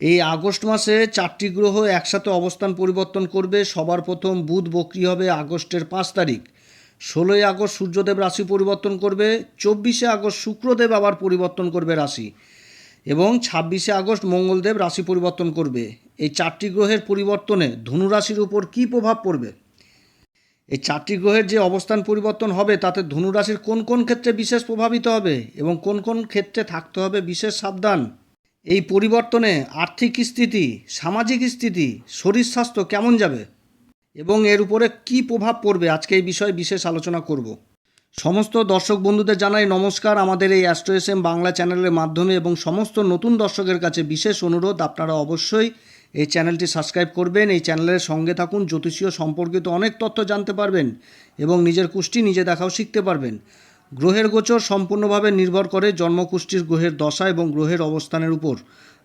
এই আগস্ট মাসে চারটি গ্রহ একসাথে অবস্থান পরিবর্তন করবে। সবার প্রথম বুধ বক্রি হবে আগস্টের পাঁচ তারিখ। ষোলোই আগস্ট সূর্যদেব রাশি পরিবর্তন করবে, চব্বিশে আগস্ট শুক্রদেব আবার পরিবর্তন করবে রাশি এবং ছাব্বিশে আগস্ট মঙ্গলদেব রাশি পরিবর্তন করবে। এই চারটি গ্রহের পরিবর্তনে ধনু রাশির উপর কী প্রভাব পড়বে? এই চারটি গ্রহের যে অবস্থান পরিবর্তন হবে, তাতে ধনুরাশির কোন কোন ক্ষেত্রে বিশেষ প্রভাবিত হবে এবং কোন কোন ক্ষেত্রে থাকতে হবে বিশেষ সাবধান? এই পরিবর্তনে আর্থিক স্থিতি, সামাজিক স্থিতি, শরীর স্বাস্থ্য কেমন যাবে? এবং এর উপরে কি প্রভাব পড়বে? আজকে এই বিষয়ে বিশেষ আলোচনা করব। সমস্ত দর্শক বন্ধুদের জানাই নমস্কার। আমাদের এই অ্যাস্ট্রো এস এম বাংলা চ্যানেলের মাধ্যমে এবং সমস্ত নতুন দর্শকের কাছে বিশেষ অনুরোধ, আপনারা অবশ্যই এই চ্যানেলটি সাবস্ক্রাইব করবেন। এই চ্যানেলের সঙ্গে থাকুন, জ্যোতিষীয় সম্পর্কিত অনেক তথ্য জানতে পারবেন এবং নিজের কুষ্টি নিজে দেখাও শিখতে পারবেন। গ্রহের গোচর সম্পূর্ণভাবে নির্ভর করে জন্মকুষ্ঠির গ্রহের দশা এবং গ্রহের অবস্থানের উপর।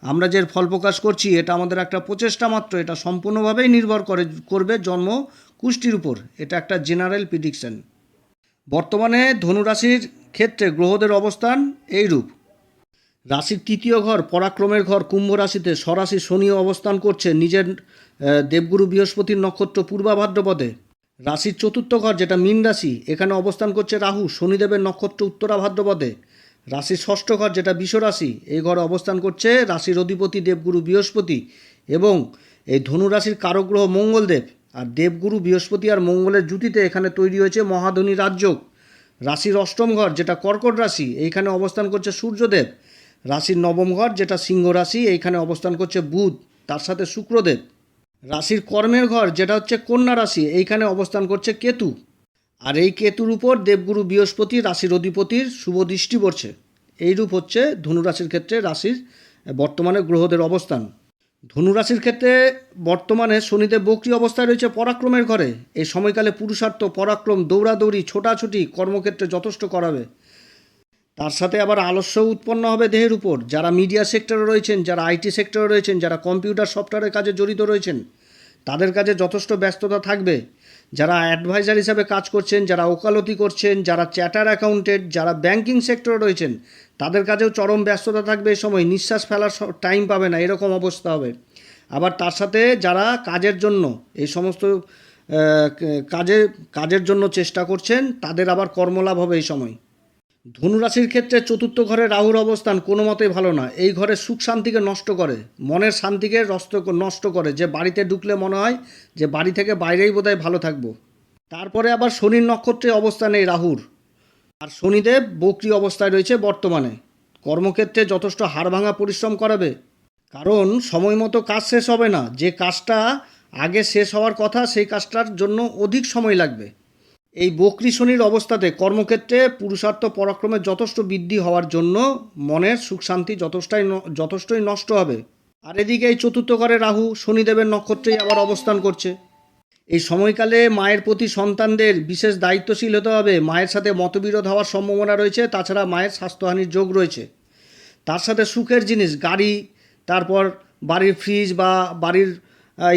আমরা যে ফল প্রকাশ করছি, এটা আমাদের একটা প্রচেষ্টা মাত্র। এটা সম্পূর্ণভাবেই নির্ভর করে, করবে জন্ম কুষ্টির উপর। এটা একটা জেনারেল প্রিডিকশন বর্তমানে ধনুরাশির ক্ষেত্রে গ্রহদের অবস্থান এইরূপ। রাশির তৃতীয় ঘর, পরাক্রমের ঘর, কুম্ভ রাশিতে স্বরাশি শনিও অবস্থান করছে। নিজের দেবগুরু বৃহস্পতির নক্ষত্র পূর্বা ভাদ্রপদে রাশির চতুর্থ ঘর, যেটা মীন রাশি, এখানে অবস্থান করছে রাহু, শনিদেবের নক্ষত্র উত্তরা ভাদ্রপদে। রাশির ষষ্ঠ ঘর, যেটা রাশি, এই ঘরে অবস্থান করছে রাশির অধিপতি দেবগুরু বৃহস্পতি এবং এই ধনু রাশির কারগ্রহ মঙ্গলদেব। আর দেবগুরু বৃহস্পতি আর মঙ্গলের জুতিতে এখানে তৈরি হয়েছে মহাধনী রাজযোগ। রাশির অষ্টম ঘর, যেটা কর্কট রাশি, এইখানে অবস্থান করছে সূর্যদেব। রাশির নবম ঘর, যেটা সিংহ রাশি, এইখানে অবস্থান করছে বুধ, তার সাথে শুক্রদেব। রাশির কর্মের ঘর, যেটা হচ্ছে কন্যা রাশি, এইখানে অবস্থান করছে কেতু। আর এই কেতুর উপর দেবগুরু বৃহস্পতি রাশির অধিপতির শুভ দৃষ্টি পড়ছে। এইরূপ হচ্ছে ধনুরাশির ক্ষেত্রে রাশির বর্তমানে গ্রহদের অবস্থান। ধনুরাশির ক্ষেত্রে বর্তমানে শনিদেব বক্রি অবস্থায় রয়েছে পরাক্রমের ঘরে। এই সময়কালে পুরুষার্থ, পরাক্রম, দৌড়াদৌড়ি, ছোটাছুটি কর্মক্ষেত্রে যথেষ্ট করাবে। তার সাথে আবার আলস্য উৎপন্ন হবে দেহের উপর। যারা মিডিয়া সেক্টরে রয়েছেন, যারা আইটি সেক্টরে রয়েছেন, যারা কম্পিউটার সফটওয়্যারের কাজে জড়িত রয়েছেন তাদের কাজে যথেষ্ট ব্যস্ততা থাকবে। যারা অ্যাডভাইজার হিসাবে কাজ করছেন, যারা ওকালতি করছেন, যারা চ্যাটার অ্যাকাউন্টেন্ট, যারা ব্যাংকিং সেক্টরে রয়েছেন, তাদের কাছেও চরম ব্যস্ততা থাকবে এই সময়। নিঃশ্বাস ফেলার টাইম পাবে না, এরকম অবস্থা হবে। আবার তার সাথে যারা কাজের জন্য, এই সমস্ত কাজে, কাজের জন্য চেষ্টা করছেন, তাদের আবার কর্মলাভ হবে এই সময়। ধনুরাশির ক্ষেত্রে চতুর্থ ঘরে রাহুর অবস্থান কোনো মতেই ভালো না এই ঘরে সুখ শান্তিকে নষ্ট করে, মনের শান্তিকে নষ্ট নষ্ট করে। যে বাড়িতে ঢুকলে মনে হয় যে বাড়ি থেকে বাইরেই বোধহয় ভালো থাকব। তারপরে আবার শনির নক্ষত্রে অবস্থান এই রাহুর। আর শনিদেব বক্রি অবস্থায় রয়েছে বর্তমানে। কর্মক্ষেত্রে যথেষ্ট হাড় ভাঙা পরিশ্রম করাবে। কারণ সময় মতো কাজ শেষ হবে না। যে কাজটা আগে শেষ হওয়ার কথা, সেই কাজটার জন্য অধিক সময় লাগবে। এই বকরি শনির অবস্থাতে কর্মক্ষেত্রে পুরুষার্থ পরাক্রমের যথেষ্ট বৃদ্ধি হওয়ার জন্য মনের সুখ শান্তি যথেষ্টই যথেষ্টই নষ্ট হবে। আর এদিকে এই চতুর্থ ঘরে রাহু শনিদেবের নক্ষত্রেই আবার অবস্থান করছে। এই সময়কালে মায়ের প্রতি সন্তানদের বিশেষ দায়িত্বশীল হতে হবে। মায়ের সাথে মতবিরোধ হওয়ার সম্ভাবনা রয়েছে, তাছাড়া মায়ের স্বাস্থ্যহানির যোগ রয়েছে। তার সাথে সুখের জিনিস, গাড়ি, তারপর বাড়ির ফ্রিজ বা বাড়ির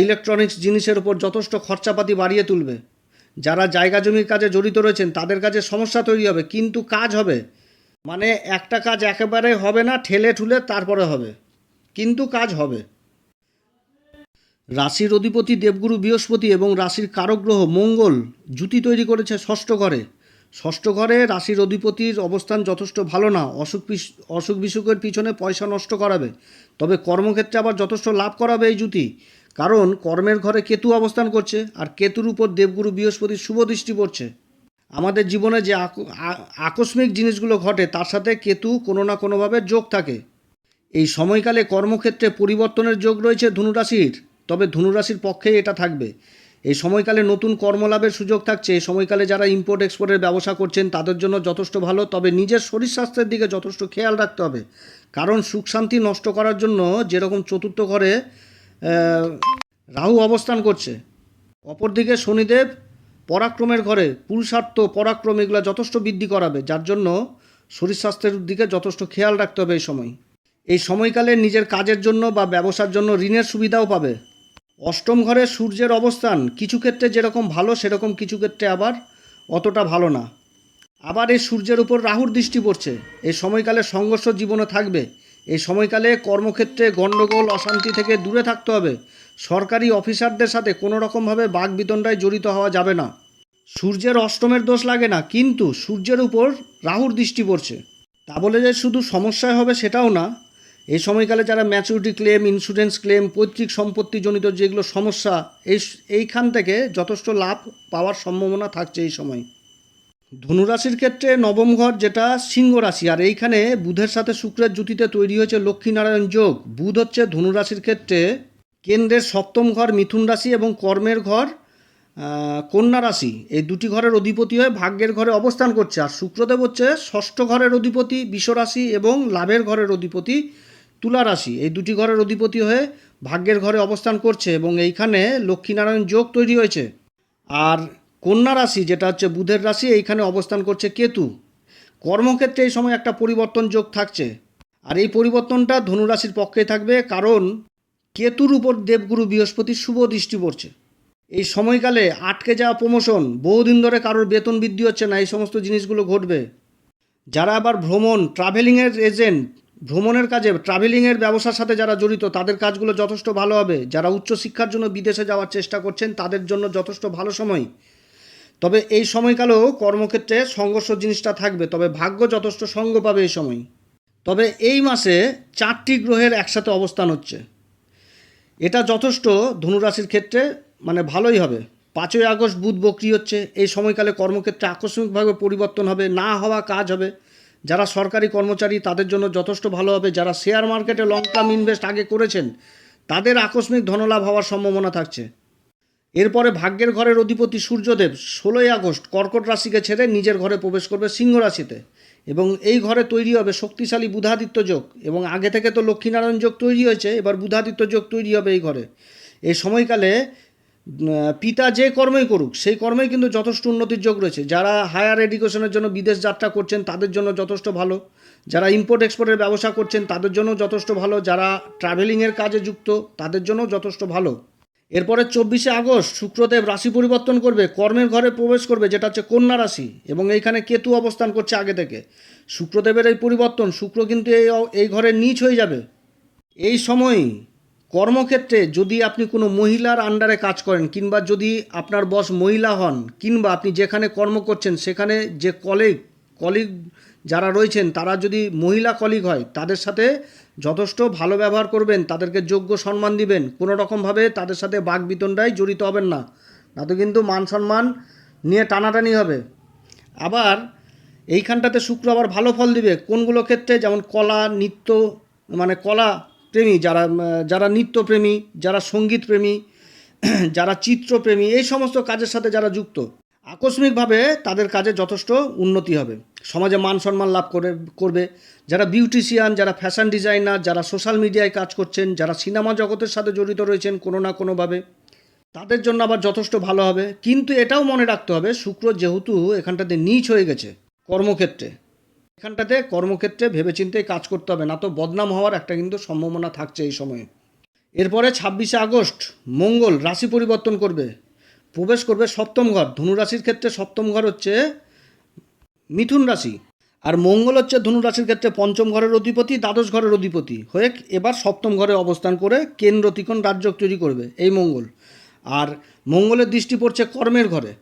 ইলেকট্রনিক্স জিনিসের উপর যথেষ্ট খরচাপাতি বাড়িয়ে তুলবে। যারা জায়গা জমির কাজে জড়িত রয়েছেন, তাদের কাছে সমস্যা তৈরি হবে, কিন্তু কাজ হবে। মানে একটা কাজ একেবারে হবে না, ঠেলে ঠুলে তারপরে হবে। কিন্তু কাজ হবে। রাশির অধিপতি দেবগুরু বৃহস্পতি এবং রাশির কারগ্রহ মঙ্গল জুতি তৈরি করেছে ষষ্ঠ ঘরে। ষষ্ঠ ঘরে রাশির অধিপতির অবস্থান যথেষ্ট ভালো না, অসুখ অসুখ বিসুখের পিছনে পয়সা নষ্ট করাবে। তবে কর্মক্ষেত্রে আবার যথেষ্ট লাভ করাবে এই জুতি। কারণ কর্মের ঘরে কেতু অবস্থান করছে আর কেতুর উপর দেবগুরু বৃহস্পতির শুভ দৃষ্টি পড়ছে। আমাদের জীবনে যে আকস্মিক জিনিসগুলো ঘটে, তার সাথে কেতু কোনো না কোনোভাবে যোগ থাকে। এই সময়কালে কর্মক্ষেত্রে পরিবর্তনের যোগ রয়েছে ধনুরাশির, তবে ধনুরাশির পক্ষেই এটা থাকবে। এই সময়কালে নতুন কর্মলাভের সুযোগ থাকছে। এই সময়কালে যারা ইম্পোর্ট এক্সপোর্টের ব্যবসা করছেন, তাদের জন্য যথেষ্ট ভালো, তবে নিজের শরীর স্বাস্থ্যের দিকে যথেষ্ট খেয়াল রাখতে হবে। কারণ সুখ শান্তি নষ্ট করার জন্য যেরকম চতুর্থ ঘরে রাহু অবস্থান করছে। অপরদিকে শনিদেব পরাক্রমের ঘরে পুরুষার্থ পরাক্রম এগুলো যথেষ্ট বৃদ্ধি করাবে, যার জন্য শরীর স্বাস্থ্যের দিকে যথেষ্ট খেয়াল রাখতে হবে এই সময়। এই সময়কালে নিজের কাজের জন্য বা ব্যবসার জন্য ঋণের সুবিধাও পাবে। অষ্টম ঘরে সূর্যের অবস্থান, কিছু ক্ষেত্রে যেরকম ভালো, সেরকম কিছু ক্ষেত্রে আবার অতটা ভালো না। আবার এই সূর্যের উপর রাহুর দৃষ্টি পড়ছে। এই সময়কালে সংঘর্ষ জীবনে থাকবে। এই সময়কালে কর্মক্ষেত্রে গণ্ডগোল, অশান্তি থেকে দূরে থাকতে হবে। সরকারি অফিসারদের সাথে কোনো রকমভাবে বাঘ বিতণ্ডায় জড়িত হওয়া যাবে না। সূর্যের অষ্টমের দোষ লাগে না, কিন্তু সূর্যের উপর রাহুর দৃষ্টি পড়ছে। তা বলে যে শুধু সমস্যায় হবে সেটাও না। এই সময়কালে যারা ম্যাচুরিটি ক্লেম ইন্স্যুরেন্স ক্লেম পৈতৃক সম্পত্তিজনিত যেগুলো সমস্যা, এই এইখান থেকে যথেষ্ট লাভ পাওয়ার সম্ভাবনা থাকছে এই সময়। ধনুরাশির ক্ষেত্রে নবম ঘর যেটা সিংহ রাশি, আর এইখানে বুধের সাথে শুক্রের জুতিতে তৈরি হয়েছে লক্ষ্মীনারায়ণ যোগ। বুধ হচ্ছে ধনুরাশির ক্ষেত্রে কেন্দ্রের সপ্তম ঘর মিথুন রাশি এবং কর্মের ঘর কন্যা রাশি। এই দুটি ঘরের অধিপতি হয়ে ভাগ্যের ঘরে অবস্থান করছে, আর শুক্রদেব হচ্ছে ষষ্ঠ ঘরের অধিপতি বিশ্বরাশি এবং লাভের ঘরের অধিপতি তুলা রাশি। এই দুটি ঘরের অধিপতি হয়ে ভাগ্যের ঘরে অবস্থান করছে এবং এইখানে লক্ষ্মীনারায়ণ যোগ তৈরি হয়েছে। আর কন্যা রাশি, যেটা হচ্ছে বুধের রাশি, এইখানে অবস্থান করছে কেতু। কর্মক্ষেত্রে এই সময় একটা পরিবর্তন যোগ থাকছে। আর এই পরিবর্তনটা ধনুরাশির পক্ষে থাকবে, কারণ কেতুর উপর দেবগুরু বৃহস্পতির শুভ দৃষ্টি পড়ছে। এই সময়কালে আটকে যাওয়া প্রমোশন বহুদিন ধরে কারোর বেতন বৃদ্ধি হচ্ছে না, এই সমস্ত জিনিসগুলো ঘটবে। যারা আবার ভ্রমণ ট্রাভেলিংয়ের এজেন্ট ভ্রমণের কাজে ট্রাভেলিংয়ের ব্যবসার সাথে যারা জড়িত, তাদের কাজগুলো যথেষ্ট ভালো হবে। যারা উচ্চশিক্ষার জন্য বিদেশে যাওয়ার চেষ্টা করছেন, তাদের জন্য যথেষ্ট ভালো সময়। তবে এই সময়কালেও কর্মক্ষেত্রে সংঘর্ষ জিনিসটা থাকবে, তবে ভাগ্য যথেষ্ট সঙ্গ পাবে এই সময়। তবে এই মাসে চারটি গ্রহের একসাথে অবস্থান হচ্ছে। এটা যথেষ্ট ধনুরাশির ক্ষেত্রে মানে ভালোই হবে। পাঁচই আগস্ট বুধ বক্রি হচ্ছে, এই সময়কালে কর্মক্ষেত্রে আকস্মিকভাবে পরিবর্তন হবে, না হওয়া কাজ হবে। যারা সরকারি কর্মচারী, তাদের জন্য যথেষ্ট ভালো হবে। যারা শেয়ার মার্কেটে লং টার্ম ইনভেস্ট আগে করেছেন, তাদের আকস্মিক ধনলাভ হওয়ার সম্ভাবনা থাকছে। এরপরে ভাগ্যের ঘরের অধিপতি সূর্যদেব ষোলোই আগস্ট কর্কট রাশিকে ছেড়ে নিজের ঘরে প্রবেশ করবে সিংহ রাশিতে। এবং এই ঘরে তৈরি হবে শক্তিশালী বুধাদিত্য যোগ এবং আগে থেকে তো লক্ষ্মীনারায়ণ যোগ তৈরি হয়েছে, এবার বুধাদিত্য যোগ তৈরি হবে এই ঘরে। এই সময়কালে পিতা যে কর্মই করুক, সেই কর্মেই কিন্তু যথেষ্ট উন্নতির যোগ রয়েছে। যারা হায়ার এডুকেশনের জন্য বিদেশ যাত্রা করছেন, তাদের জন্য যথেষ্ট ভালো। যারা ইম্পোর্ট এক্সপোর্টের ব্যবসা করছেন, তাদের জন্য যথেষ্ট ভালো। যারা ট্রাভেলিংয়ের কাজে যুক্ত, তাদের জন্য যথেষ্ট ভালো। এরপরে চব্বিশে আগস্ট শুক্রদেব রাশি পরিবর্তন করবে, কর্মের ঘরে প্রবেশ করবে, যেটা হচ্ছে কন্যা রাশি, এবং এইখানে কেতু অবস্থান করছে আগে থেকে। শুক্রদেবের এই পরিবর্তন, শুক্র কিন্তু এই এই ঘরে নিচ হয়ে যাবে। এই সময় কর্মক্ষেত্রে যদি আপনি কোনো মহিলার আন্ডারে কাজ করেন, কিংবা যদি আপনার বস মহিলা হন, কিংবা আপনি যেখানে কর্ম করছেন, সেখানে যে কলিগ কলিগ যারা রয়েছেন, তারা যদি মহিলা কলিগ হয়, তাদের সাথে যথেষ্ট ভালো ব্যবহার করবেন, তাদেরকে যোগ্য সম্মান দিবেন। কোনো রকমভাবে তাদের সাথে বাঘ বিতণ্ডায় জড়িত হবেন না। না তো কিন্তু মান সম্মান নিয়ে টানাটানি হবে। আবার এইখানটাতে শুক্র আবার ভালো ফল দিবে। কোনগুলো ক্ষেত্রে? যেমন কলা, নৃত্য মানে কলা প্রেমী যারা যারা নৃত্যপ্রেমী যারা সংগীত প্রেমী, যারা চিত্রপ্রেমী এই সমস্ত কাজের সাথে যারা যুক্ত আকস্মিকভাবে তাদের কাজে যথেষ্ট উন্নতি হবে। সমাজে মান সম্মান লাভ করে, করবে। যারা বিউটিশিয়ান, যারা ফ্যাশন ডিজাইনার, যারা সোশ্যাল মিডিয়ায় কাজ করছেন, যারা সিনেমা জগতের সাথে জড়িত রয়েছেন কোনো না কোনোভাবে, তাদের জন্য আবার যথেষ্ট ভালো হবে। কিন্তু এটাও মনে রাখতে হবে, শুক্র যেহেতু এখানটাতে নিচ হয়ে গেছে কর্মক্ষেত্রে। এখানটাতে কর্মক্ষেত্রে ভেবেচিন্তে কাজ করতে হবে, না তো বদনাম হওয়ার একটা কিন্তু সম্ভাবনা থাকছে এই সময়ে। এরপরে ছাব্বিশে আগস্ট, মঙ্গল, রাশি পরিবর্তন করবে। প্রবেশ করবে সপ্তম ঘর। ধনুরাশির ক্ষেত্রে সপ্তম ঘর হচ্ছে মিথুন রাশি। আর মঙ্গল হচ্ছে ধনুরাশির ক্ষেত্রে পঞ্চম ঘরের অধিপতি, দ্বাদশ ঘরের অধিপতি হয়ে এবার সপ্তম ঘরে অবস্থান করে কেন্দ্র ত্রিকোণ রাজ্য তৈরি করবে এই মঙ্গল। আর মঙ্গলের দৃষ্টি পড়ছে কর্মের ঘরে।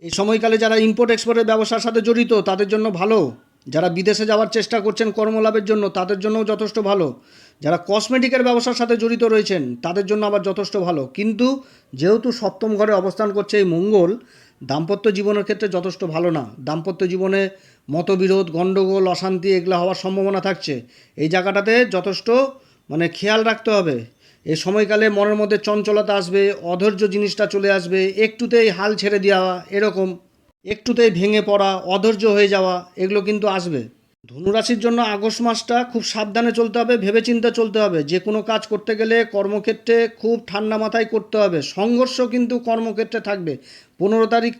এই সময়কালে যারা ইম্পোর্ট এক্সপোর্টের ব্যবসার সাথে জড়িত, তাদের জন্য ভালো। যারা বিদেশে যাওয়ার চেষ্টা করছেন কর্মলাভের জন্য, তাদের জন্যও যথেষ্ট ভালো। যারা কসমেটিকের ব্যবসার সাথে জড়িত রয়েছেন, তাদের জন্য আবার যথেষ্ট ভালো। কিন্তু যেহেতু সপ্তম ঘরে অবস্থান করছে এই মঙ্গল, দাম্পত্য জীবনের ক্ষেত্রে যথেষ্ট ভালো না। দাম্পত্য জীবনে মতবিরোধ, গণ্ডগোল, অশান্তি এগুলো হওয়ার সম্ভাবনা থাকছে। এই জায়গাটাতে যথেষ্ট মানে খেয়াল রাখতে হবে। এই সময়কালে মনের মধ্যে চঞ্চলতা আসবে, অধৈর্য জিনিসটা চলে আসবে, একটুতেই হাল ছেড়ে দেওয়া এরকম, একটুতেই ভেঙে পড়া, অধৈর্য হয়ে যাওয়া, এগুলো কিন্তু আসবে। ধনুরাশির জন্য আগস্ট মাসটা খুব সাবধানে চলতে হবে, ভেবেচিন্তে চলতে হবে। যে কোনো কাজ করতে গেলে কর্মক্ষেত্রে খুব ঠান্ডা মাথায় করতে হবে। সংঘর্ষ কিন্তু কর্মক্ষেত্রে থাকবে। পনেরো তারিখ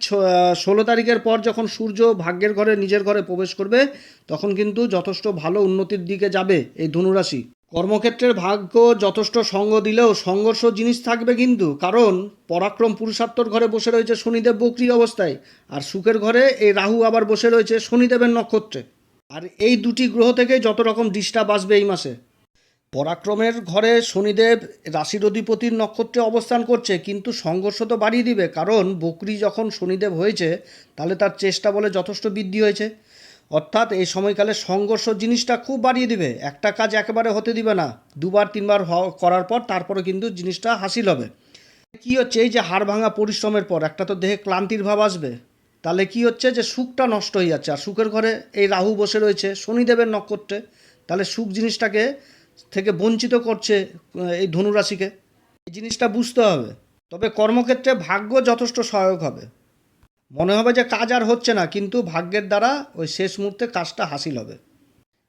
ষোলো তারিখের পর যখন সূর্য ভাগ্যের ঘরে, নিজের ঘরে প্রবেশ করবে, তখন কিন্তু যথেষ্ট ভালো উন্নতির দিকে যাবে এই ধনুরাশি। কর্মক্ষেত্রের ভাগ্য যথেষ্ট সঙ্গ দিলেও সংঘর্ষ জিনিস থাকবে কিন্তু, কারণ পরাক্রম পুরুষার্থর ঘরে বসে রয়েছে শনিদেব বকরি অবস্থায়। আর সুখের ঘরে এই রাহু আবার বসে রয়েছে শনিদেবের নক্ষত্রে। আর এই দুটি গ্রহ থেকে যত রকম ডিস্টার্ব আসবে এই মাসে। পরাক্রমের ঘরে শনিদেব রাশির অধিপতির নক্ষত্রে অবস্থান করছে, কিন্তু সংঘর্ষ তো বাড়িয়ে দিবে, কারণ বকরি যখন শনিদেব হয়েছে, তাহলে তার চেষ্টা বলে যথেষ্ট বৃদ্ধি হয়েছে। অর্থাৎ এই সময়কালে সংঘর্ষ জিনিসটা খুব বাড়িয়ে দিবে, একটা কাজ একেবারে হতে দিবে না, দুবার তিনবার করার পর তারপরে কিন্তু জিনিসটা হাসিল হবে। কি হচ্ছে এই যে হাড় ভাঙা পরিশ্রমের পর, একটা তো দেহে ক্লান্তির ভাব আসবে। তাহলে কি হচ্ছে যে সুখটা নষ্ট হয়ে যাচ্ছে? আর সুখের ঘরে এই রাহু বসে রয়েছে, শনিদেবের নক্ষত্রে। তাহলে সুখ জিনিসটাকে থেকে বঞ্চিত করছে এই ধনুরাশিকে। এই জিনিসটা বুঝতে হবে। তবে কর্মক্ষেত্রে ভাগ্য যথেষ্ট সহায়ক হবে। মনে হবে যে কাজ আর হচ্ছে না, কিন্তু ভাগ্যের দ্বারা ওই শেষ মুহূর্তে কাজটা হাসিল হবে।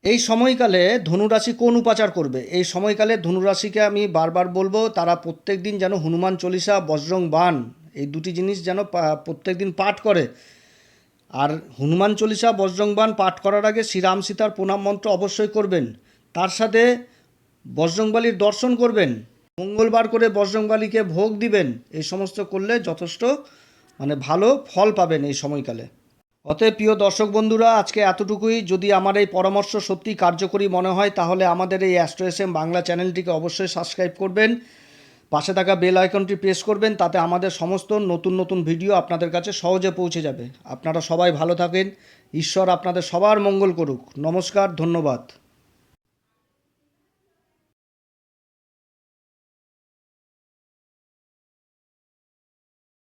এই সময়কালে ধনুরাশি কোন উপাচার করবে? এই সময়কালে ধনুরাশিকে আমি বারবার বলব, তারা প্রত্যেক দিন যেন হনুমান চল্লিশা, বজ্রং বান এই দুটি জিনিস যেন প্রত্যেক দিন পাঠ করে। আর হনুমান চল্লিশা বজ্রং বান পাঠ করার আগে শ্রীরাম সীতার প্রণাম মন্ত্র অবশ্যই করবেন। তার সাথে বজরংবালির দর্শন করবেন। মঙ্গলবার করে বজরংবালিকে ভোগ দিবেন। এই সমস্ত করলে যথেষ্ট মানে ভালো ফল পাবেন এই সময়কালে। অতএব প্রিয় দর্শক বন্ধুরা, আজকে এতটুকুই। যদি আমার এই পরামর্শ সত্যি কার্যকরী মনে হয়, তাহলে আমাদের এই অ্যাস্ট্রো এস এম বাংলা চ্যানেলটিকে অবশ্যই সাবস্ক্রাইব করবেন। পাশে থাকা বেল আইকনটি প্রেস করবেন, তাতে আমাদের সমস্ত নতুন নতুন ভিডিও আপনাদের কাছে সহজে পৌঁছে যাবে। আপনারা সবাই ভালো থাকেন। ঈশ্বর আপনাদের সবার মঙ্গল করুক। নমস্কার, ধন্যবাদ।